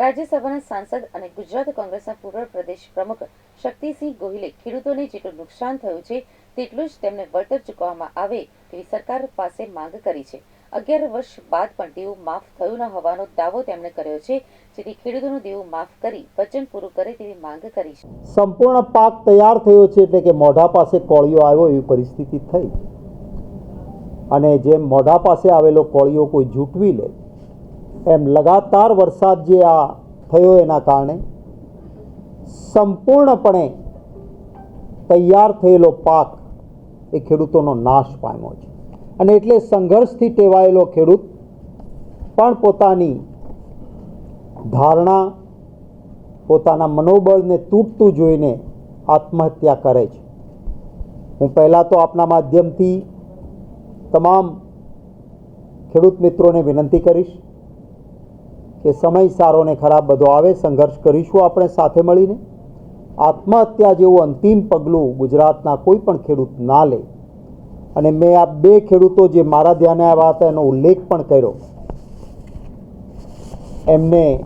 રાજ્યસભાના સાંસદ અને ગુજરાત કોંગ્રેસના પૂર્વ પ્રદેશ પ્રમુખ શક્તિસિંહ ગોહિલે ખેડૂતોને જેટલું નુકસાન થયું છે, તેટલું જ તેમને વળતર ચૂકવવામાં આવે તેવી સરકાર પાસે માંગ કરી છે. અગિયાર વર્ષ બાદ પણ દેવું માફ થયું ન હોવાનો દાવો તેમણે કર્યો છે, જેથી ખેડૂતોનું દેવું માફ કરી વચન પૂરું કરે તેવી માંગ કરી છે. સંપૂર્ણ પાક તૈયાર થયો છે એટલે કે મોઢા પાસે કોળિયો આવ્યો એવી પરિસ્થિતિ થઈ. અને જેમ મોઢા પાસે આવેલો કોળિયો કોઈ ઝૂંટવી લે એમ લગાતાર વરસાદ જે આ થયો એના કારણે સંપૂર્ણપણે તૈયાર થયેલો પાક એ ખેડૂતોનો નાશ પામ્યો છે. અને એટલે સંઘર્ષથી ટેવાયેલો ખેડૂત પણ પોતાની ધારણા, પોતાના મનોબળને તૂટતું જોઈને આત્મહત્યા કરે છે. હું પહેલાં તો આપના માધ્યમથી તમામ ખેડૂત મિત્રોને વિનંતી કરીશ કે સમય સારો ને ખરાબ બધો આવે, સંઘર્ષ કરીશું આપણે સાથે મળીને. આત્મહત્યા જેવું અંતિમ પગલું ગુજરાતના કોઈ પણ ખેડૂત ના લે. અને મેં આ બે ખેડૂતો જે મારા ધ્યાને આવ્યા હતા, એનો ઉલ્લેખ પણ કર્યો. એમને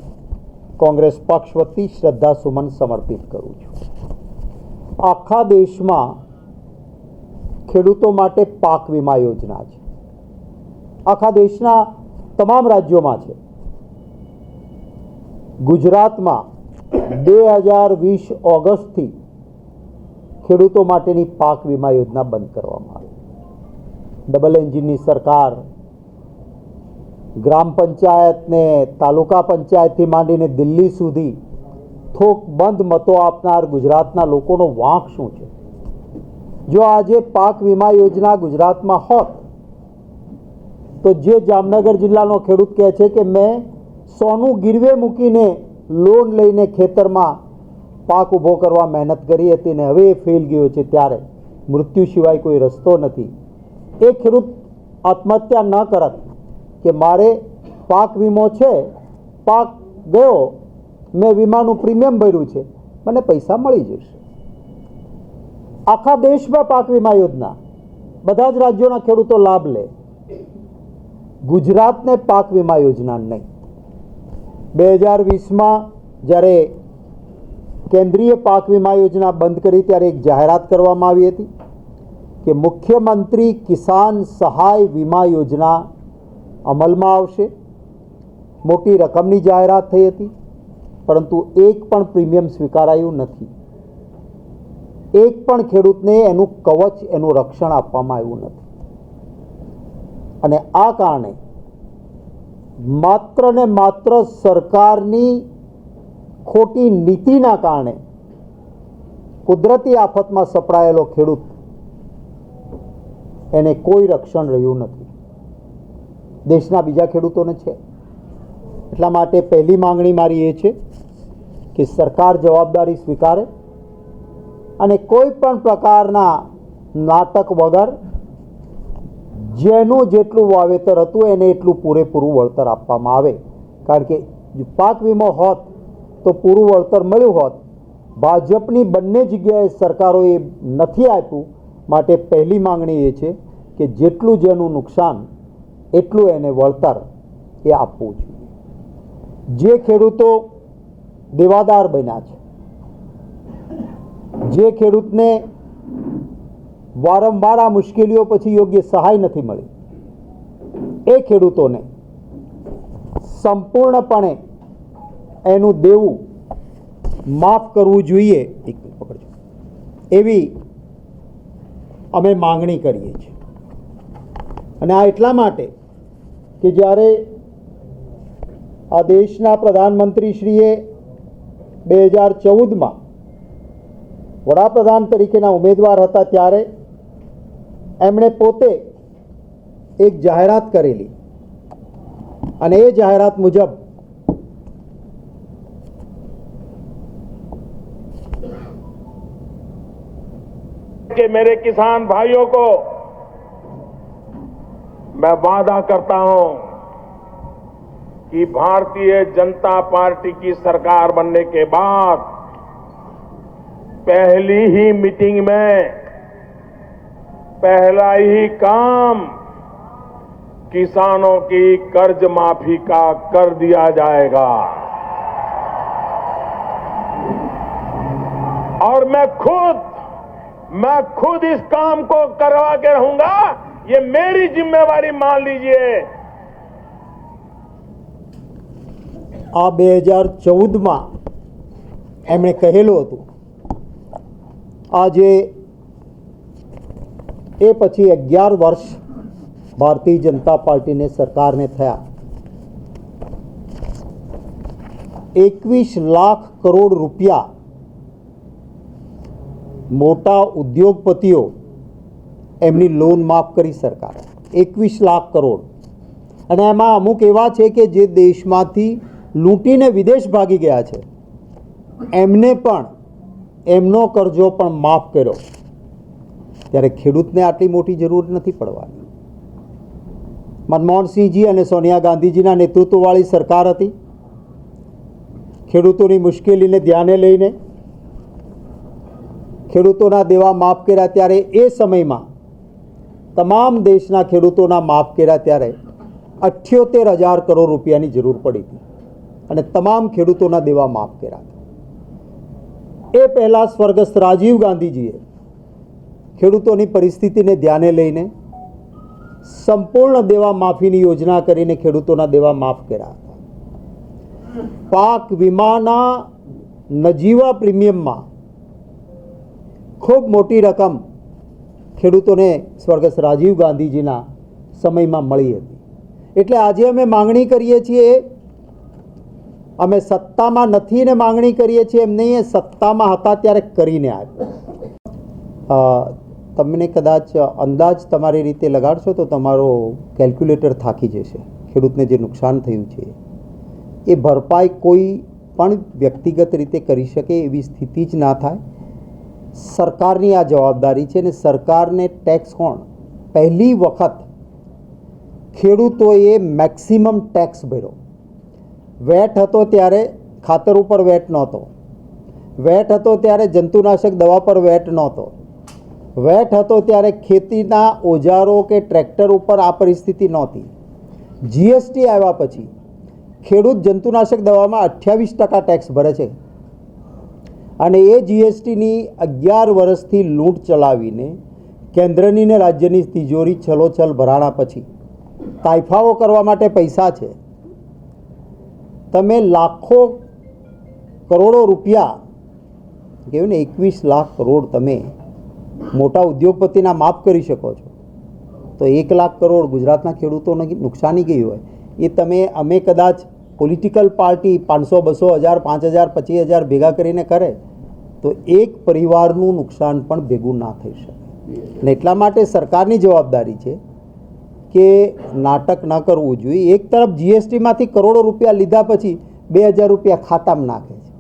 કોંગ્રેસ પક્ષ વતી શ્રદ્ધા સુમન સમર્પિત કરું છું. આખા દેશમાં ખેડૂતો માટે પાક વીમા યોજના છે. આખા દેશના તમામ રાજ્યોમાં છે. ગુજરાતમાં બે હજાર વીસ ઓગસ્ટથી ખેડૂતો માટેની પાક વીમા યોજના બંધ કરવામાં આવી. ડબલ એન્જિનની સરકાર ગ્રામ પંચાયતને, તાલુકા પંચાયતથી માંડીને દિલ્હી સુધી થોક બંધ મતો આપનાર ગુજરાતના લોકોનો વાંક શું છે? જો આજે પાક વીમા યોજના ગુજરાતમાં હોત, તો જે જામનગર જિલ્લાનો ખેડૂત કહે છે કે, મેં સોનું ગીરવે મૂકીને લોન લઈને ખેતરમાં પાક ઊભો કરવા મહેનત કરી હતી ને હવે એ ફેલ ગયો છે ત્યારે. મૃત્યુ સિવાય કોઈ રસ્તો નથી. એ ખેડૂત આત્મહત્યા ન કરત કે મારે પાક વીમો છે, પાક ગયો, મેં વીમાનું પ્રીમિયમ ભર્યું છે, મને પૈસા મળી જશે. આખા દેશમાં પાક વીમા યોજના. બધા જ રાજ્યોના ખેડૂતો લાભ લે. ગુજરાતને પાક વીમા યોજના નહીં. બે હજાર વીસમાં જ્યારે કેન્દ્રીય પાક વીમા યોજના બંધ કરી ત્યારે એક જાહેરાત કરવામાં આવી હતી કે મુખ્યમંત્રી કિસાન સહાય વીમા યોજના અમલમાં આવશે. મોટી રકમની જાહેરાત થઈ હતી, પરંતુ એક પણ પ્રીમિયમ સ્વીકારાયું નથી. એક પણ ખેડૂતને એનું કવચ, એનું રક્ષણ આપવામાં આવ્યું નથી. અને આ કારણે માત્ર ને માત્ર સરકારની ખોટી નીતિના કારણે કુદરતી આફતમાં સપડાયેલો ખેડૂત એને કોઈ રક્ષણ રહ્યું નથી. દેશના બીજા ખેડૂતોને છે. એટલા માટે પહેલી માંગણી મારી એ છે કે સરકાર જવાબદારી સ્વીકારે અને કોઈ પણ પ્રકારના નાટક વગર જેનું જેટલું વાવેતર હતું, એને એટલું પૂરેપૂરું વળતર આપવામાં આવે. કારણ કે પાક વીમો હોત તો પૂરું વળતર મળ્યું હોત. ભાજપની બંને જગ્યાએ સરકારોએ નથી આપ્યું. માટે પહેલી માંગણી એ છે કે જેટલું જેનું નુકસાન, એટલું એને વળતર એ આપવું જોઈએ. જે ખેડૂતો દેવાદાર બન્યા છે, જે ખેડૂતને વારંવાર આ મુશ્કેલીઓ પછી યોગ્ય સહાય નથી મળી. એ ખેડૂતોને સંપૂર્ણપણે એનું દેવું માફ કરવું જોઈએ. એક પકડજો. એવી અમે માંગણી કરીએ છીએ. અને આ એટલા માટે કે જ્યારે આ દેશના પ્રધાનમંત્રીશ્રીએ બે હજાર ચૌદમાં વડાપ્રધાન તરીકેના ઉમેદવાર હતા ત્યારે એમણે પોતે એક જાહેરાત કરેલી અને એ જાહેરાત મુજબ कि मेरे किसान भाइयों को मैं वादा करता हूं कि भारतीय जनता पार्टी की सरकार बनने के बाद पहली ही मीटिंग में पहला ही काम किसानों की कर्ज माफ़ी का कर दिया जाएगा। और मैं खुद मैं खुद इस काम को करवा के रहूँगा। ये मेरी जिम्मेवारी मान लीजिए। आ बेहजार चौदह में एमने कहेलू आज એ પછી અગિયાર વર્ષ ભારતીય જનતા પાર્ટીને સરકારને થયા. એકવીસ લાખ કરોડ રૂપિયા મોટા ઉદ્યોગપતિઓ એમની લોન માફ કરી સરકાર. એકવીસ લાખ કરોડ. અને એમાં અમુક એવા છે કે જે દેશમાંથી લૂંટીને વિદેશ ભાગી ગયા છે. એમને પણ, એમનો કરજો પણ માફ કર્યો. ત્યારે ખેડૂતને આટલી મોટી જરૂર નથી પડવાની. મનમોહનસિંહજી અને સોનિયા ગાંધીજીના નેતૃત્વવાળી સરકાર હતી. ખેડૂતોની મુશ્કેલીને ધ્યાને લઈને ખેડૂતોના દેવા માફ કર્યા ત્યારે એ સમયમાં તમામ દેશના ખેડૂતોના માફ કર્યા ત્યારે અઠ્યોતેર હજાર કરોડ રૂપિયાની જરૂર પડી હતી અને તમામ ખેડૂતોના દેવા માફ કર્યા હતા. એ પહેલાં સ્વર્ગસ્થ રાજીવ ગાંધીજીએ ખેડૂતોની પરિસ્થિતિને ધ્યાને લઈને સંપૂર્ણ દેવા માફીની યોજના કરીને ખેડૂતોના દેવા માફ કર્યા હતા. પાક વીમાના નજીવા પ્રીમિયમમાં ખૂબ મોટી રકમ ખેડૂતોને સ્વર્ગસ્થ રાજીવ ગાંધીજીના સમયમાં મળી હતી. એટલે આજે અમે માંગણી કરીએ છીએ, અમે સત્તામાં નથી ને માંગણી કરીએ છીએ એમ નહીં એ સત્તામાં હતા ત્યારે કરીને આવ્યા. તમને કદાચ અંદાજ તમારી રીતે લગાડશો તો તમારો કેલ્ક્યુલેટર થાકી જશે. ખેડૂતને જે નુકસાન થયું છે, એ ભરપાઈ કોઈ પણ વ્યક્તિગત રીતે કરી શકે એવી સ્થિતિ જ ના થાય. સરકારની આ જવાબદારી છે ને સરકારને ટેક્સ કોણ? પહેલી વખત ખેડૂતોએ મેક્સિમમ ટેક્સ ભર્યો. વેટ હતો ત્યારે ખાતર ઉપર વેટ નહોતો. વેટ હતો ત્યારે જંતુનાશક દવા પર વેટ નહોતો. વેટ હતો ત્યારે ખેતીના ઓજારો કે ટ્રેક્ટર ઉપર આ પરિસ્થિતિ નહોતી. જીએસટી આવ્યા પછી ખેડૂત જંતુનાશક દવામાં અઠ્યાવીસ ટકા ટેક્સ ભરે છે અને એ જીએસટીની અગિયાર વર્ષથી લૂંટ ચલાવીને કેન્દ્રની ને રાજ્યની તિજોરી છલોછલ ભરાણા પછી તાઇફાઓ કરવા માટે પૈસા છે. તમે લાખો કરોડો રૂપિયા, કેવું ને એકવીસ લાખ કરોડ તમે મોટા ઉદ્યોગપતિના માફ કરી શકો છો. તો એક લાખ કરોડ ગુજરાતના ખેડૂતોને નુકસાની ગઈ હોય, એ તમે અમે કદાચ પોલિટિકલ પાર્ટી પાંચસો, બસો હજાર, પાંચ હજાર, પચીસ હજાર ભેગા કરીને કરે, તો એક પરિવારનું નુકસાન પણ ભેગું ના થઈ શકે. અને એટલા માટે સરકારની જવાબદારી છે કે નાટક ન કરવું જોઈએ. એક તરફ જીએસટીમાંથી કરોડો રૂપિયા લીધા પછી બે હજાર રૂપિયા ખાતામાં નાખે છે.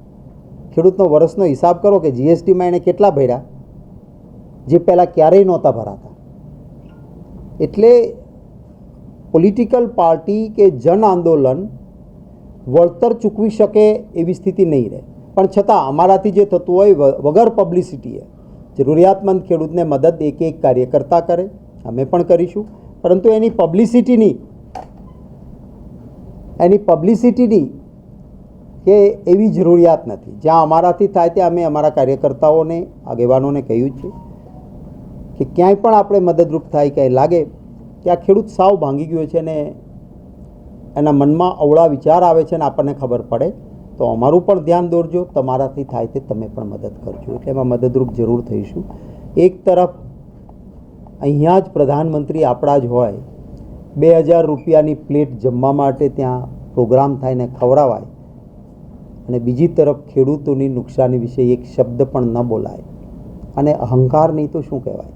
ખેડૂતનો વર્ષનો હિસાબ કરો કે જીએસટીમાં એણે કેટલા ભર્યા? જે પહેલાં ક્યારેય નહોતા ભરાતા. એટલે પોલિટિકલ પાર્ટી કે જન આંદોલન વળતર ચૂકવી શકે એવી સ્થિતિ નહીં રહે. પણ છતાં અમારાથી જે થતું હોય વગર પબ્લિસિટીએ જરૂરિયાતમંદ ખેડૂતને મદદ એક એક કાર્યકર્તા કરે, અમે પણ કરીશું. પરંતુ એની પબ્લિસિટીની એની પબ્લિસિટીની કે એવી જરૂરિયાત નથી. જ્યાં અમારાથી થાય ત્યાં અમે અમારા કાર્યકર્તાઓને, આગેવાનોને કહ્યું છે. કે ક્યાંય પણ આપણે મદદરૂપ થાય, ક્યાંય લાગે, કે આ ખેડૂત સાવ ભાંગી ગયો છે ને એના મનમાં અવળા વિચાર આવે છે ને આપણને ખબર પડે, તો અમારું પણ ધ્યાન દોરજો, તમારાથી થાય તે તમે પણ મદદ કરજો. એટલે એમાં મદદરૂપ જરૂર થઈશું. એક તરફ અહીંયા જ પ્રધાનમંત્રી આપણા જ હોય, બે હજાર રૂપિયાની પ્લેટ જમવા માટે ત્યાં પ્રોગ્રામ થાય ને ખવડાવાય, અને બીજી તરફ ખેડૂતોની નુકસાની વિશે એક શબ્દ પણ ન બોલાય. અને અહંકાર નહીં તો શું કહેવાય?